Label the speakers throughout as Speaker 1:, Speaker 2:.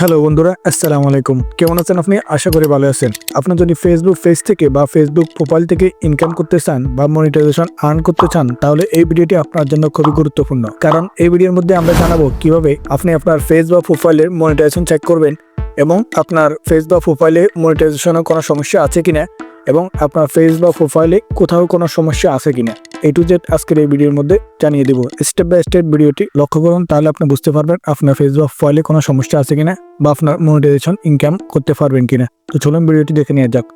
Speaker 1: Hello বন্ধুরা, আসসালামু আলাইকুম। কেমন আছেন আপনি? আশা করি ভালো আছেন। আপনার যদি ফেসবুক পেজ থেকে বা ফেসবুক প্রোফাইল থেকে ইনকাম করতে চান বা মনিটাইজেশন আর্ন করতে চান, তাহলে এই ভিডিওটি আপনার জন্য খুবই গুরুত্বপূর্ণ। কারণ এই ভিডিওর মধ্যে আমরা জানাব কীভাবে আপনি আপনার ফেস বা প্রোফাইলের মনিটাইজেশন চেক করবেন এবং আপনার ফেস বা প্রোফাইলে মনিটাইজেশনের কোনো সমস্যা আছে কিনা। এবং আপনার ফেস বা প্রোফাইলে কোথাও কোনো সমস্যা আছে কিনা? এই টু জেড আজকের এই ভিডিওর মধ্যে জানিয়ে দেবো। স্টেপ বাই স্টেপ ভিডিওটি লক্ষ্য করুন, তাহলে আপনি বুঝতে পারবেন আপনার ফেস বা প্রোফাইলে কোনো সমস্যা আছে কিনা বা আপনার মনিটাইজেশন ইনকাম করতে পারবেন কিনা। তো চলুন ভিডিওটি দেখে নিয়ে যাক।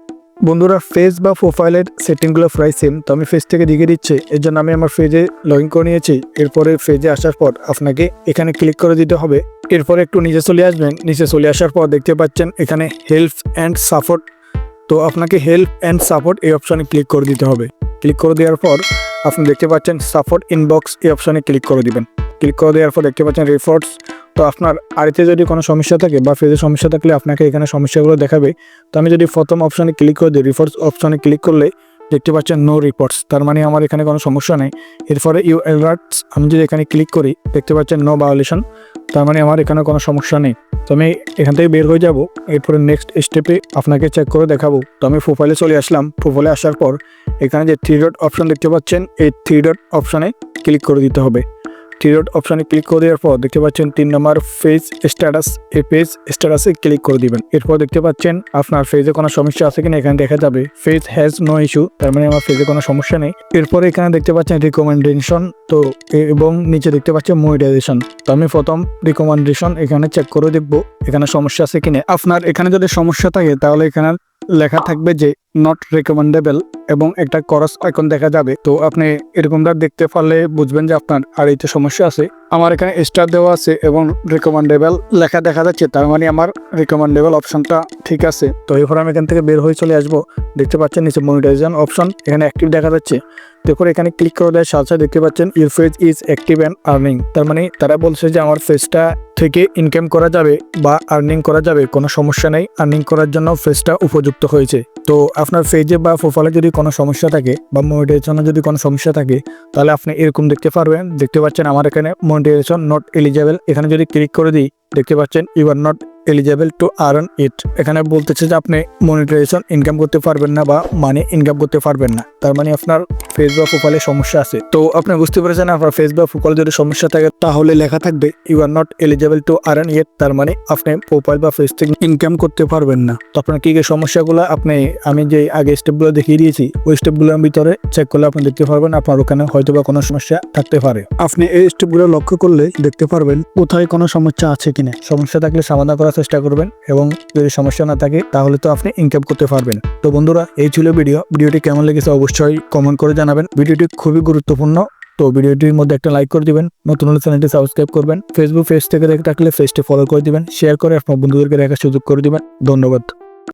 Speaker 1: বন্ধুরা ফেস বা প্রোফাইলের সেটিংগুলো প্রায় সেম তো আমি ফেস থেকে দিকে দিচ্ছি। এর জন্য আমি আমার ফেজে লগ ইন করে নিয়েছি। এরপরে ফেজে আসার পর আপনাকে এখানে ক্লিক করে দিতে হবে। এরপরে একটু নিচে চলে আসবেন। নিচে চলে আসার পর দেখতে পাচ্ছেন এখানে হেল্প অ্যান্ড সাপোর্ট তো আপনাকে হেল্প অ্যান্ড সাপোর্ট এই অপশানে ক্লিক করে দিতে হবে। ক্লিক করে দেওয়ার পর আপনি দেখতে পাচ্ছেন সাপোর্ট ইনবক্স এই অপশানে ক্লিক করে দিবেন। ক্লিক করে দেওয়ার পর দেখতে পাচ্ছেন রিপোর্টস তো আপনার আড়িতে যদি কোনো সমস্যা থাকে বা ফেজে সমস্যা থাকলে আপনাকে এখানে সমস্যাগুলো দেখাবে। তো আমি যদি প্রথম অপশানে ক্লিক করে দিই রিপোর্টস অপশানে ক্লিক করলে দেখতে পাচ্ছেন নো রিপোর্টস তার মানে আমার এখানে কোনো সমস্যা নেই। এরপরে ইউ অ্যালার্টস আমি যদি এখানে ক্লিক করি, দেখতে পাচ্ছেন নো ভায়োলেশন তার মানে আমার এখানে কোনো সমস্যা নেই। তো আমি এখান থেকে বের হয়ে যাব। এরপরে নেক্সট স্টেপে আপনাকে চেক করে দেখাবো। তো আমি ফোফাইলে চলে আসলাম। প্রোফাইলে আসার পর এখানে যে থ্রি ডট অপশান দেখতে পাচ্ছেন, এই থ্রি ডট অপশানে ক্লিক করে দিতে হবে। থ্রি ডট অপশনে ক্লিক করে দেওয়ার পর দেখতে পাচ্ছেন তিন নম্বর ফেজ স্ট্যাটাস এই পেজ স্ট্যাটাসে ক্লিক করে দিবেন। এরপর দেখতে পাচ্ছেন আপনার ফেজে কোনো সমস্যা আছে কিনা? এখানে দেখা যাবে ফেজ হ্যাজ নো ইস্যু তার মানে আমার ফেজে কোনো সমস্যা নেই। এরপরে এখানে দেখতে পাচ্ছেন রিকমেন্ডেশন তো এবং নিচে দেখতে পাচ্ছেন মনিটাইজেশন তো আমি প্রথম রিকমেন্ডেশন এখানে চেক করে দেখব এখানে সমস্যা আছে কিনা। আপনার এখানে যদি সমস্যা থাকে, তাহলে এখানে লেখা থাকবে যে নট রেকমেন্ডেবল এবং একটা করস আইকন দেখা যাবে। তো আপনি এরকমটা দেখতে পারলে বুঝবেন যে আপনার আর এইতে সমস্যা আছে। আমার এখানে স্টার দেওয়া আছে এবং রিকমেন্ডেবল লেখা দেখা যাচ্ছে, তার মানে আমার রিকমেন্ডেবল অপশনটা ঠিক আছে। তো এরপর আমি এখান থেকে বের হয়ে চলে আসব। দেখতে পাচ্ছেন নিচে মনিটাইজেশন অপশন এখানে অ্যাক্টিভ দেখা যাচ্ছে। তারপর এখানে ক্লিক করে দেওয়ার সাথে দেখতে পাচ্ছেন your page is active and earning তার মানে তারা বলছে যে আমার ফেজটা থেকে ইনকাম করা যাবে বা আর্নিং করা যাবে, কোনো সমস্যা নেই। আর্নিং করার জন্য ফেজটা উপযুক্ত হয়েছে। তো আপনার ফেজে বা প্রোফাইলে যদি কোনো সমস্যা থাকে বা মনিটাইজেশনে যদি কোনো সমস্যা থাকে, তাহলে আপনি এরকম দেখতে পারবেন। দেখতে পাচ্ছেন আমার এখানে মনিটাইজেশন নট এলিজেবল এখানে যদি ক্লিক করে দিই, দেখতে পাচ্ছেন you are not eligible to earn it এখানে বলতেছে যে আপনি মনিটাইজেশন ইনকাম করতে পারবেন না বা মানি ইনকাম করতে পারবেন না। তার মানে আপনার ফেস বা প্রোফাইলে সমস্যা আছে। তো আপনি বুঝতে পেরেছেন আপনার ফেস বা যদি সমস্যা থাকে, তাহলে লেখা থাকবে you are not eligible to earn it তার মানে আপনি প্রোফাইল বা ফেস থেকে ইনকাম করতে পারবেন না। তো আপনার কি কি সমস্যাগুলো? আপনি, আমি যে আগে স্টেপগুলো দেখিয়ে দিয়েছি, ওই স্টেপগুলোর ভিতরে চেক করলে আপনি দেখতে পারবেন, আপনার ওখানে হয়তো বা কোনো সমস্যা থাকতে পারে। আপনি এই স্টেপগুলো লক্ষ্য করলে দেখতে পারবেন কোথায় কোনো সমস্যা আছে কিনা। সমস্যা থাকলে সমাধান করার চেষ্টা করবেন এবং যদি সমস্যা না থাকে তাহলে তো আপনি ইনকাম করতে পারবেন। তো বন্ধুরা, এই ছিল ভিডিও ভিডিওটি কেমন লেগেছে অবশ্যই কমেন্ট করে জানাবেন। ভিডিওটি খুবই গুরুত্বপূর্ণ। তো ভিডিওটির মধ্যে একটা লাইক করে দিবেন। নতুন হলে চ্যানেলটি সাবস্ক্রাইব করবেন। ফেসবুক পেজ থেকে দেখে থাকলে পেজটি ফলো করে দিবেন। শেয়ার করে আপনার বন্ধুদেরকে দেখার সুযোগ করে দিবেন। ধন্যবাদ।